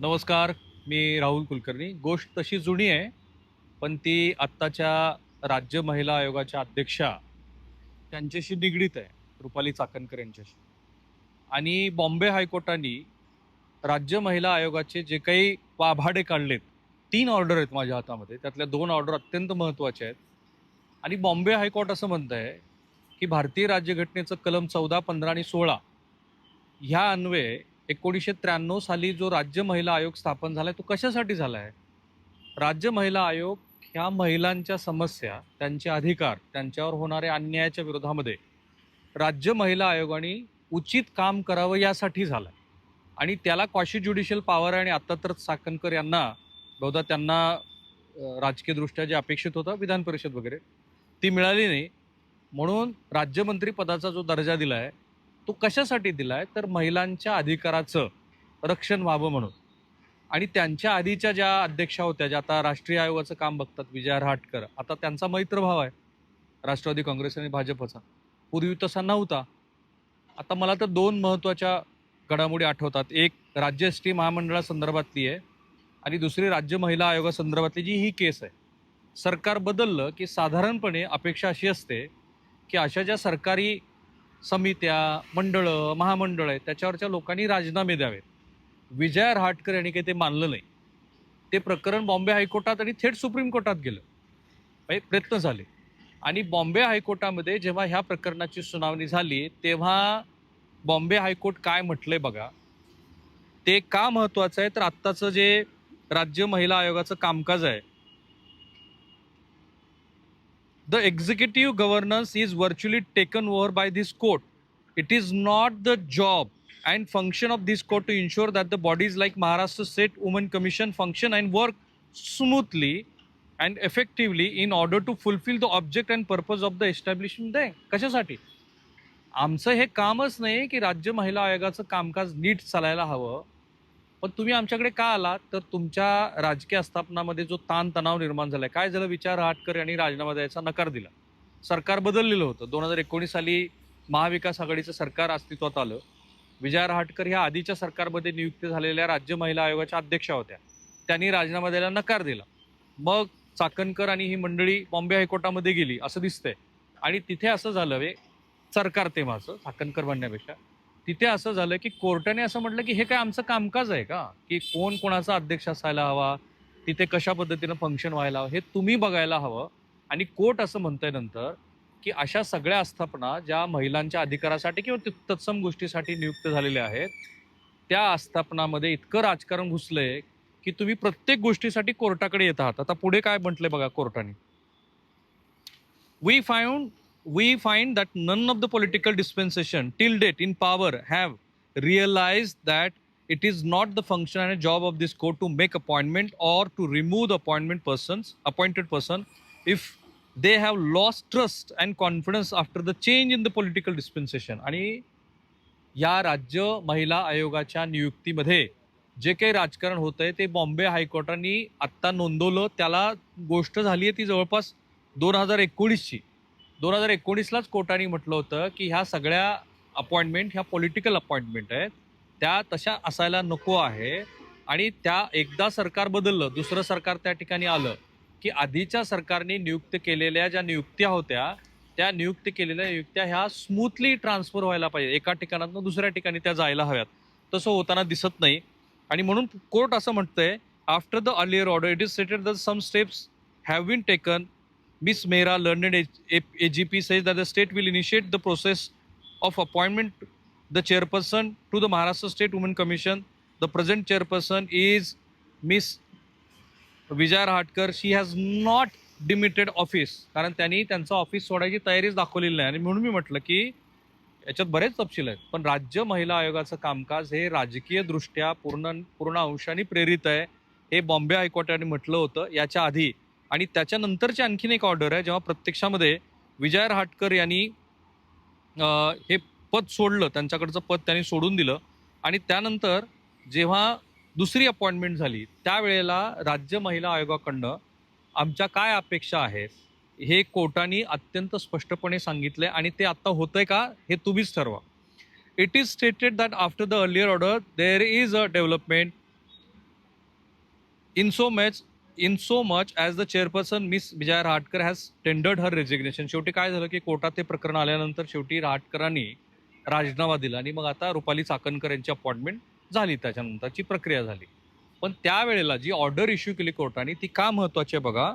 नमस्कार मी राहुल कुलकर्णी. गोष्ट तशी जुनी आहे पण ती आत्ताच्या राज्य महिला आयोगाच्या अध्यक्षा त्यांच्याशी निगडीत आहे रुपाली चाकणकर यांच्याशी. आणि बॉम्बे हायकोर्टाने राज्य महिला आयोगाचे जे काही वाभाडे काढलेत तीन ऑर्डर आहेत माझ्या हातामध्ये. त्यातल्या दोन ऑर्डर अत्यंत महत्त्वाचे आहेत. आणि बॉम्बे हायकोर्ट असं म्हणत आहे की भारतीय राज्यघटनेचं कलम चौदा पंधरा आणि सोळा ह्या अन्वये एकोणीसशे त्र्याण्णव साली जो राज्य महिला आयोग स्थापन झाला आहे तो कशासाठी झाला आहे राज्य महिला आयोग ह्या महिलांच्या समस्या त्यांचे अधिकार त्यांच्यावर होणाऱ्या अन्यायाच्या विरोधामध्ये राज्य महिला आयोगाने उचित काम करावं यासाठी झालं आणि त्याला क्वाशी ज्युडिशियल पॉवर आणि आत्ता तर साकणकर यांना बहुधा त्यांना राजकीयदृष्ट्या जे अपेक्षित होतं विधान परिषद वगैरे ती मिळाली नाही. म्हणून राज्यमंत्री पदाचा जो दर्जा दिला आहे तो कशासाठी दिलाय? तर महिलांच्या अधिकाराचं रक्षण व्हावं म्हणून. आणि त्यांच्या आधीच्या ज्या अध्यक्षा होत्या ज्या आता राष्ट्रीय आयोगाचं काम बघतात विजया रहाटकर आता त्यांचा मैत्रभाव आहे. राष्ट्रवादी काँग्रेस आणि भाजपचा. पूर्वी तसा नव्हता. आता मला तर दोन महत्त्वाच्या घडामोडी आठवतात. एक राज्य एस टी महामंडळासंदर्भातली आहे आणि दुसरी राज्य महिला आयोगासंदर्भातली जी ही केस आहे. सरकार बदललं की साधारणपणे अपेक्षा अशी असते की अशा ज्या सरकारी समित्या मंडळं महामंडळ आहेत त्याच्यावरच्या लोकांनी राजीनामे द्यावेत. विजया रहाटकर यांनी काही ते मानलं नाही. ते प्रकरण बॉम्बे हायकोर्टात आणि थेट सुप्रीम कोर्टात गेलं. म्हणजे प्रयत्न झाले. आणि बॉम्बे हायकोर्टामध्ये जेव्हा ह्या प्रकरणाची सुनावणी झाली तेव्हा बॉम्बे हायकोर्ट काय म्हटलंय बघा? ते का महत्वाचं आहे? तर आत्ताचं जे राज्य महिला आयोगाचं कामकाज आहे the executive governance is virtually taken over by this court it is not the job and function of this court to ensure that the bodies like Maharashtra state woman commission function and work smoothly and effectively in order to fulfil the object and purpose of the establishment आहे कशासाठी? आमचं हे कामच नाही की राज्य महिला आयोगाचं कामकाज नीट चालायला हवं. पण तुम्ही आमच्याकडे का आलात? तर तुमच्या राजकीय आस्थापनामध्ये जो ताण तणाव निर्माण झालाय काय झालं? विचार आटकर यांनी राजीनामा द्यायचा नकार दिला. सरकार बदललेलं होतं. दोन हजार एकोणीस साली महाविकास आघाडीचं सरकार अस्तित्वात आलं. विजया रहाटकर ह्या आधीच्या सरकारमध्ये नियुक्त झालेल्या राज्य महिला आयोगाच्या अध्यक्षा होत्या. त्यांनी राजीनामा द्यायला नकार दिला. मग चाकणकर आणि ही मंडळी बॉम्बे हायकोर्टामध्ये गेली असं दिसतंय. आणि तिथे असं झालं वे सरकार माझं चाकणकर म्हणण्यापेक्षा तिथे असं झालं की कोर्टाने असं म्हटलं की हे काय आमचं कामकाज आहे का? की कोण कोणाचा अध्यक्ष असायला हवा? तिथे कशा पद्धतीनं फंक्शन व्हायला हवं? हे तुम्ही बघायला हवं. आणि कोर्ट असं म्हणतंय नंतर की अशा सगळ्या आस्थापना ज्या महिलांच्या अधिकारासाठी किंवा तत्सम गोष्टीसाठी नियुक्त झालेल्या आहेत त्या आस्थापनामध्ये इतकं राजकारण घुसलंय की तुम्ही प्रत्येक गोष्टीसाठी कोर्टाकडे येत आहात. आता पुढे काय म्हटलंय बघा कोर्टाने. We found we find that none of the political dispensation till date in power have realized that it is not the function and a job of this court to make appointment or to remove the appointment persons appointed person if they have lost trust and confidence after the change in the political dispensation आणि या राज्य महिला आयोगाच्या नियुक्तीमध्ये जे काही राजकारण होत आहे ते बॉम्बे हायकोर्टाने आत्ता नोंदवलं त्याला गोष्ट झाली आहे ती जवळपास दोन हजार एकोणीसची दोन हजार एकोणीसलाच कोर्टाने म्हटलं होतं की ह्या सगळ्या अपॉइंटमेंट ह्या पॉलिटिकल अपॉइंटमेंट आहेत त्या तशा असायला नको आहे. आणि त्या एकदा सरकार बदललं दुसरं सरकार त्या ठिकाणी आलं की आधीच्या सरकारने नियुक्त केलेल्या ज्या नियुक्त्या होत्या त्या नियुक्त केलेल्या नियुक्त्या ह्या स्मूथली ट्रान्सफर व्हायला पाहिजे. एका ठिकाणातून दुसऱ्या ठिकाणी त्या जायला हव्यात. तसं होताना दिसत नाही. आणि म्हणून कोर्ट असं म्हणतंय after the earlier order it is stated the some steps have been taken Ms. Mehra, learned AGP, says that the state will initiate the process of appointment the chairperson to the Maharashtra State Women Commission. The present chairperson is Ms. Vijay Rahatkar. She has not demitted office कारण त्यांनी त्यांचं office सोडायची तयारीच दाखवलेली नाही आणि म्हणून मी म्हटलं की याच्यात बरेच तपशील आहेत पण राज्य महिला आयोगाचं कामकाज हे राजकीय दृष्ट्या पूर्ण पूर्ण अंशाने प्रेरित आहे हे बॉम्बे हायकोर्टाने म्हटलं होतं याच्या आधी आणि त्याच्यानंतरची आणखीन एक ऑर्डर आहे जेव्हा प्रत्यक्षामध्ये विजय राटकर यांनी हे पद सोडलं त्यांच्याकडचं पद त्यांनी सोडून दिलं. आणि त्यानंतर जेव्हा दुसरी अपॉइंटमेंट झाली त्यावेळेला राज्य महिला आयोगाकडनं आमच्या काय अपेक्षा आहेत हे कोर्टाने अत्यंत स्पष्टपणे सांगितले आणि ते आत्ता होतंय का हे तुम्हीच ठरवा. It is stated that after the earlier order there is a development in so much in so much as the chairperson miss Vijaya Rahatkar has tendered her resignation शेवटी काय झालं की कोर्टात ते प्रकरण आल्यानंतर शेवटी रहाटकरांनी राजीनामा दिला आणि मग आता रुपाली चाकणकर यांची अपॉइंटमेंट झाली त्याच्यानंतरची प्रक्रिया झाली. पण त्यावेळेला जी ऑर्डर इश्यू केली कोर्टाने ती का महत्वाची आहे बघा?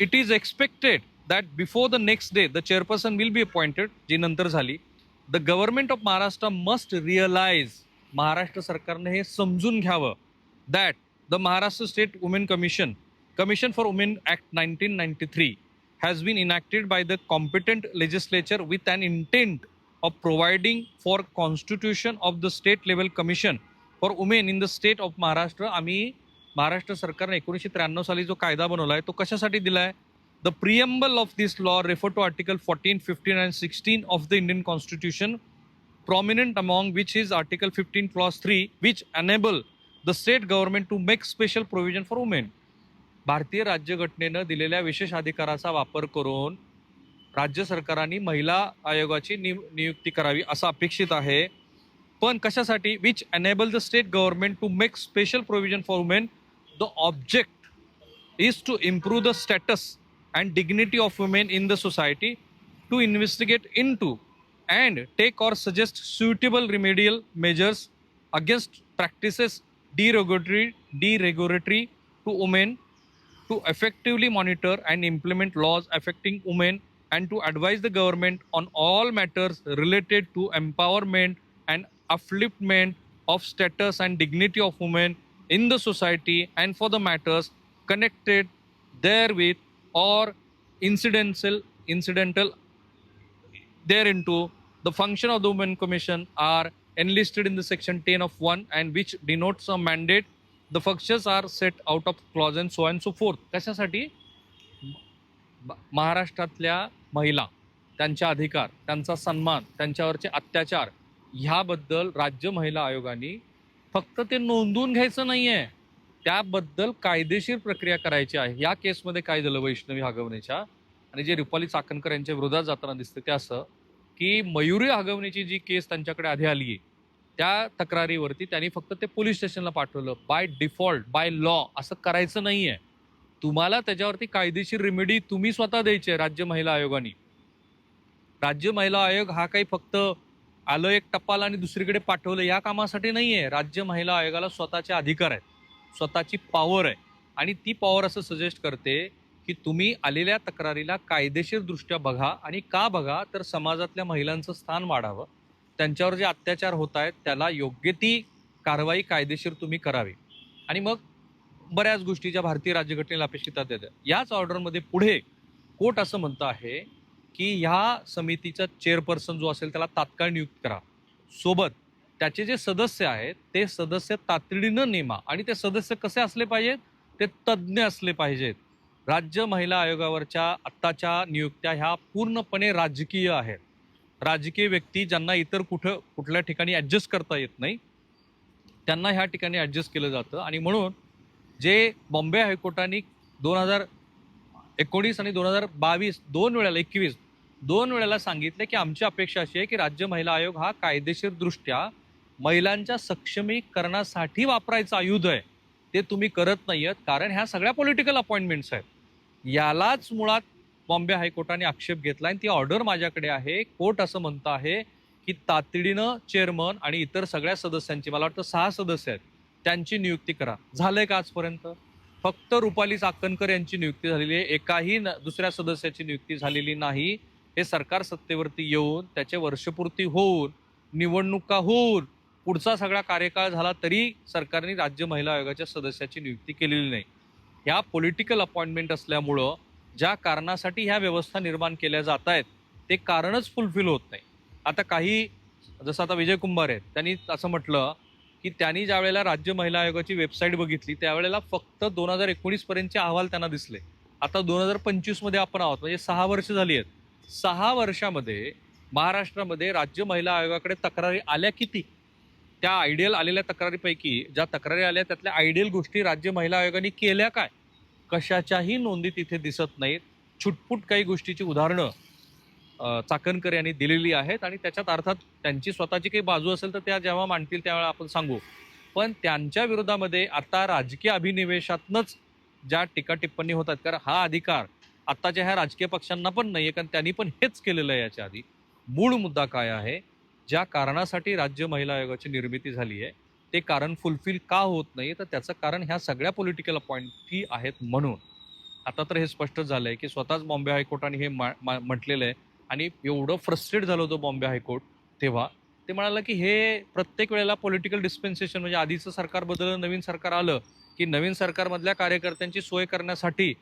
It is expected that before the next day the chairperson will be appointed जी नंतर झाली. The government of Maharashtra must realise Maharashtra सरकारने हे समजून घ्यावं that the Maharashtra state women commission commission for women act nineteen ninety three has been enacted by the competent legislature with and intent of providing for constitution of the state level commission for women in the state of Maharashtra आम्ही महाराष्ट्र सरकारने एकोणीसशे त्र्याण्णव साली जो कायदा बनवला आहे तो कशासाठी दिला आहे the preamble of this law refer to article fourteen fifteen and sixteen of the Indian constitution prominent among which is article fifteen plus three which enable the state government to make special provision for women. भारतीय राज्यघटनेनं दिलेल्या विशेष अधिकाराचा वापर करून राज्य सरकारांनी महिला आयोगाची निव नियुक्ती करावी असं अपेक्षित आहे. पण कशासाठी? Which enable the state government to make special provision for women the object is to improve the status and dignity of women in the society to investigate in to and take or suggest suitable remedial measures against practices derogatory derogatory to women to effectively monitor and implement laws affecting women and to advise the government on all matters related to empowerment and upliftment of status and dignity of women in the society and for the matters connected therewith or incidental incidental thereinto the function of the women commission are enlisted in the section 10 of 1 and which denotes a mandate. The functions are set out of clause and so on and so forth. कशासाठी महाराष्ट्रातल्या महिला त्यांच्या अधिकार त्यांचा सन्मान त्यांच्यावरचे अत्याचार ह्याबद्दल राज्य महिला आयोगाने फक्त ते नोंदवून घ्यायचं नाही आहे त्याबद्दल कायदेशीर प्रक्रिया करायची आहे. या केसमध्ये काय झालं वैष्णवी हगवणेच्या आणि जे रुपाली चाकणकर यांच्या विरोधात जाताना दिसतं ते असं. की मयुरी हगवण्याची जी केस त्यांच्याकडे आधी आली आहे त्या तक्रारीवरती त्यांनी फक्त ते पोलीस स्टेशनला पाठवलं. बाय डिफॉल्ट बाय लॉ असं करायचं नाहीये. तुम्हाला त्याच्यावरती कायदेशीर रेमेडी तुम्ही स्वतः द्यायची आहे राज्य महिला आयोगाने. राज्य महिला आयोग हा काही फक्त आलं एक टपाल आणि दुसरीकडे पाठवलं या कामासाठी नाहीये. राज्य महिला आयोगाला स्वतःचे अधिकार आहेत. स्वतःची पॉवर आहे. आणि ती पॉवर असं सजेस्ट करते की तुम्ही आलेल्या तक्रारीला कायदेशीरदृष्ट्या बघा आणि का बघा तर समाजातल्या महिलांचं स्थान वाढावं. त्यांच्यावर जे अत्याचार होत आहेत त्याला योग्य ती कारवाई कायदेशीर तुम्ही करावी. आणि मग बऱ्याच गोष्टी ज्या भारतीय राज्यघटनेला अपेक्षितात आहेत. याच ऑर्डरमध्ये पुढे कोर्ट असं म्हणतं आहे की ह्या समितीचा चेअरपर्सन जो असेल त्याला तात्काळ नियुक्त करा. सोबत त्याचे जे सदस्य आहेत ते सदस्य तातडीनं नेमा आणि ते सदस्य कसे असले पाहिजेत? ते तज्ज्ञ असले पाहिजेत. राज्य महिला आयोगावरच्या आत्ताच्या नियुक्त्या ह्या पूर्णपणे राजकीय आहेत. राजकीय व्यक्ती ज्यांना इतर कुठं कुठल्या ठिकाणी ॲडजस्ट करता येत नाही त्यांना ह्या ठिकाणी ॲडजस्ट केलं जातं. आणि म्हणून जे बॉम्बे हायकोर्टाने दोन हजार एकोणीस आणि दोन हजार बावीस दोन वेळेला एकवीस दोन वेळेला सांगितले की आमची अपेक्षा अशी आहे की राज्य महिला आयोग हा कायदेशीरदृष्ट्या महिलांच्या सक्षमीकरणासाठी वापरायचं आयुध आहे. ते तुम्ही करत नाही आहेत कारण ह्या सगळ्या पॉलिटिकल अपॉइंटमेंट्स आहेत. यालाच मुळात बॉम्बे हायकोर्टाने आक्षेप घेतला आणि ती ऑर्डर माझ्याकडे आहे. कोर्ट असं म्हणतं आहे की तातडीनं चेअरमन आणि इतर सगळ्या सदस्यांची मला वाटतं सहा सदस्य आहेत त्यांची नियुक्ती करा. झालंय का आजपर्यंत? फक्त रुपाली चाकणकर यांची नियुक्ती झालेली आहे. एकाही न- दुसऱ्या सदस्याची नियुक्ती झालेली नाही. हे सरकार सत्तेवरती येऊन त्याचे वर्षपूर्ती होऊन निवडणुका होऊन पुढचा सगळा कार्यकाळ झाला तरी सरकारने राज्य महिला आयोगाच्या सदस्याची नियुक्ती केलेली नाही. ह्या पॉलिटिकल अपॉइंटमेंट असल्यामुळं ज्या कारणासाठी ह्या व्यवस्था निर्माण केल्या जात आहेत ते कारणच फुलफिल होत नाही. आता काही जसं आता विजय कुंभार आहेत त्यांनी असं म्हटलं की त्यांनी ज्या वेळेला राज्य महिला आयोगाची वेबसाईट बघितली त्यावेळेला फक्त दोन हजार एकोणीसपर्यंतचे अहवाल त्यांना दिसले. आता दोन हजार पंचवीसमध्ये आपण आहोत म्हणजे सहा वर्ष झाली आहेत. सहा वर्षामध्ये महाराष्ट्रामध्ये राज्य महिला आयोगाकडे तक्रारी आल्या किती? त्या आयडियल आलेल्या तक्रारीपैकी ज्या तक्रारी आल्या त्यातल्या आयडियल गोष्टी राज्य महिला आयोगाने केल्या काय? कशाच्याही नोंदी तिथे दिसत नाहीत. छुटपुट काही गोष्टीची उदाहरणं चाकणकर यांनी दिलेली आहेत आणि त्याच्यात अर्थात त्यांची स्वतःची काही बाजू असेल तर त्या जेव्हा मांडतील त्यावेळेला आपण सांगू. पण त्यांच्या विरोधामध्ये आता राजकीय अभिनिवेशातनंच ज्या टीका टिप्पणी होतात कारण हा अधिकार आत्ताच्या ह्या राजकीय पक्षांना पण नाही आहे कारण त्यांनी पण हेच केलेलं आहे याच्या आधी. मूळ मुद्दा काय आहे? ज्या कारणासाठी राज्य महिला आयोगाची निर्मिती झाली आहे ते कारण फुलफिल का होत नाही तर त्याचं कारण ह्या सगळ्या पॉलिटिकल अपॉइंटी आहेत म्हणून. आता तर हे स्पष्ट झालं आहे की स्वतःच बॉम्बे हायकोर्टाने हे मा- म्हटलेलं आहे आणि एवढं फ्रस्ट्रेट झालं होतं बॉम्बे हायकोर्ट तेव्हा ते म्हणालं की हे प्रत्येक वेळेला पॉलिटिकल डिस्पेन्सेशन म्हणजे आधीचं सरकार बदललं नवीन सरकार आलं की नवीन सरकारमधल्या कार्यकर्त्यांची सोय करण्यासाठी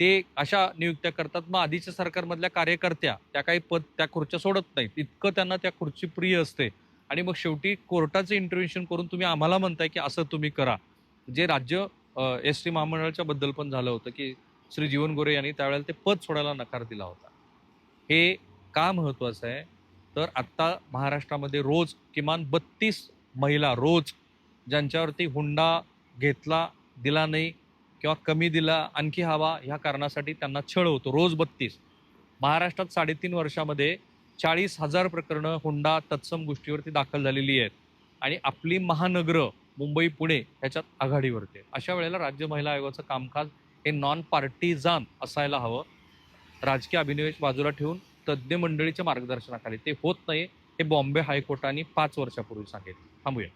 ते अशा नियुक्त्या करतात. मग आधीच्या सरकारमधल्या कार्यकर्त्या त्या काही पद त्या खुर्च्या सोडत नाहीत. इतकं त्यांना त्या खुर्ची प्रिय असते. आणि मग शेवटी कोर्टाचं इंटरव्हेन्शन करून तुम्ही आम्हाला म्हणताय की असं तुम्ही करा. जे राज्य एस टी महामंडळाच्या बद्दल पण झालं होतं की श्री जीवन गोरे यांनी त्यावेळेला ते पद सोडायला नकार दिला होता. हे का महत्वाचं आहे? तर आत्ता महाराष्ट्रामध्ये रोज किमान बत्तीस महिला रोज ज्यांच्यावरती हुंडा घेतला दिला नाही किंवा कमी दिला आणखी हवा ह्या कारणासाठी त्यांना छळ होतो. रोज बत्तीस. महाराष्ट्रात साडेतीन वर्षामध्ये चाळीस हजार प्रकरणं हुंडा तत्सम गोष्टीवरती दाखल झालेली आहेत. आणि आपली महानगरं मुंबई पुणे ह्याच्यात आघाडीवरती अशा वेळेला राज्य महिला आयोगाचं कामकाज हे नॉन पार्टीजान असायला हवं. राजकीय अभिनिवेश बाजूला ठेवून तज्ज्ञ मंडळीच्या मार्गदर्शनाखाली. ते होत नाही. हे बॉम्बे हायकोर्टाने पाच वर्षापूर्वी सांगितलं. थांबूया.